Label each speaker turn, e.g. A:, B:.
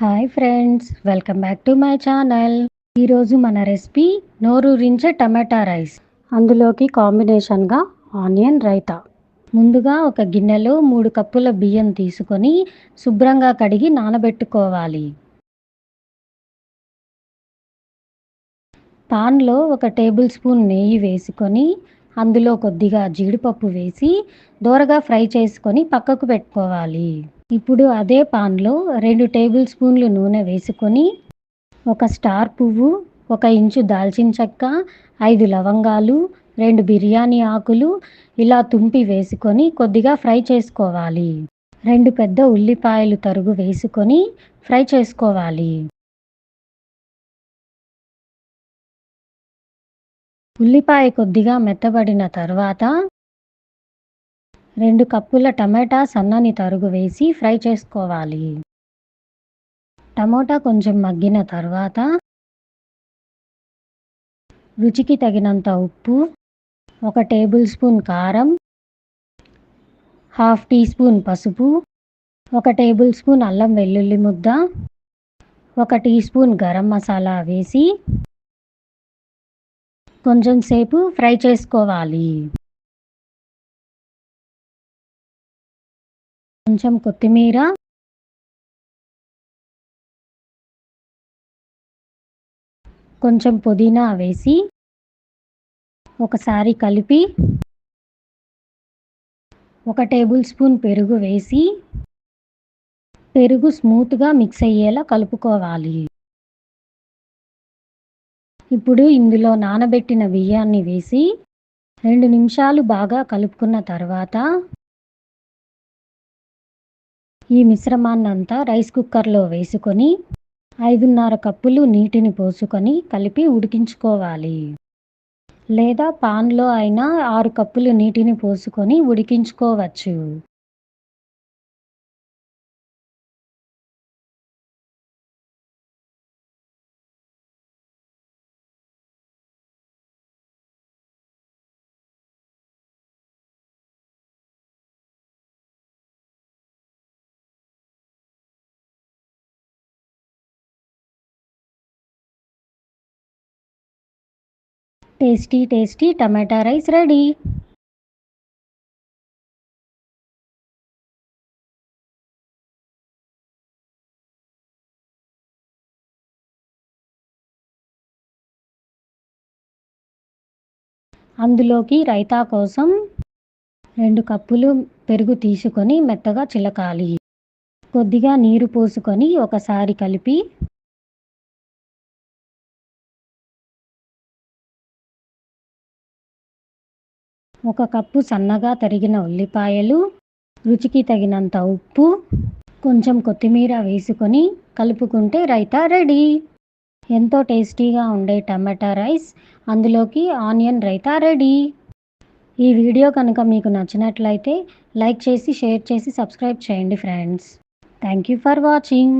A: Hi friends welcome back to my channel. ఈరోజు మన recipe నోరూరించే టమాటా rice. అందులోకి కాంబినేషన్గా ఆనియన్ రైతా. ముందుగా ఒక గిన్నెలో మూడు కప్పుల బియ్యం తీసుకొని శుభ్రంగా కడిగి నానబెట్టుకోవాలి. పాన్లో ఒక టేబుల్ స్పూన్ నెయ్యి వేసుకొని అందులో కొద్దిగా జీడిపప్పు వేసి దోరగా ఫ్రై చేసుకొని పక్కకు పెట్టుకోవాలి. ఇప్పుడు అదే పాన్లో రెండు టేబుల్ స్పూన్లు నూనె వేసుకొని ఒక స్టార్ పువ్వు ఒక ఇంచు దాల్చిన చెక్క ఐదు లవంగాలు రెండు బిర్యానీ ఆకులు ఇలా తుంపి వేసుకొని కొద్దిగా ఫ్రై చేసుకోవాలి. రెండు పెద్ద ఉల్లిపాయలు తరుగు వేసుకొని ఫ్రై చేసుకోవాలి. ఉల్లిపాయ కొద్దిగా మెత్తబడిన తర్వాత రెండు కప్పుల టమాటా సన్నని తరుగు వేసి ఫ్రై చేసుకోవాలి. టమోటా కొంచెం మగ్గిన తర్వాత రుచికి తగినంత ఉప్పు ఒక టేబుల్ స్పూన్ కారం హాఫ్ టీ స్పూన్ పసుపు ఒక టేబుల్ స్పూన్ అల్లం వెల్లుల్లి ముద్ద ఒక టీ స్పూన్ గరం మసాలా వేసి కొంచెం సేపు ఫ్రై చేసుకోవాలి. కొంచెం కొత్తిమీర. కొంచెం పుదీనా వేసి ఒకసారి కలిపి ఒక టేబుల్ స్పూన్ పెరుగు వేసి పెరుగు స్మూత్గా మిక్స్ అయ్యేలా కలుపుకోవాలి. ఇప్పుడు ఇందులో నానబెట్టిన బియ్యాన్ని వేసి రెండు నిమిషాలు బాగా కలుపుకున్న తర్వాత ఈ మిశ్రమాన్నంతా రైస్ కుక్కర్లో వేసుకొని ఐదున్నర కప్పులు నీటిని పోసుకొని కలిపి ఉడికించుకోవాలి. లేదా పాన్లో అయినా ఆరు కప్పులు నీటిని పోసుకొని ఉడికించుకోవచ్చు. Tasty tasty tomato rice ready. అందులోకి రైతా కోసం రెండు కప్పులు పెరుగు తీసుకొని మెత్తగా చిలకాలి. కొద్దిగా నీరు పోసుకొని ఒకసారి కలిపి ఒక కప్పు సన్నగా తరిగిన ఉల్లిపాయలు రుచికి తగినంత ఉప్పు కొంచెం కొత్తిమీర వేసుకొని కలుపుకుంటే రైతా రెడీ. ఎంతో టేస్టీగా ఉండే టమాటా రైస్ అందులోకి ఆనియన్ రైతా రెడీ. ఈ వీడియో కనుక మీకు నచ్చినట్లయితే లైక్ చేసి షేర్ చేసి సబ్స్క్రైబ్ చేయండి friends. Thank you for watching.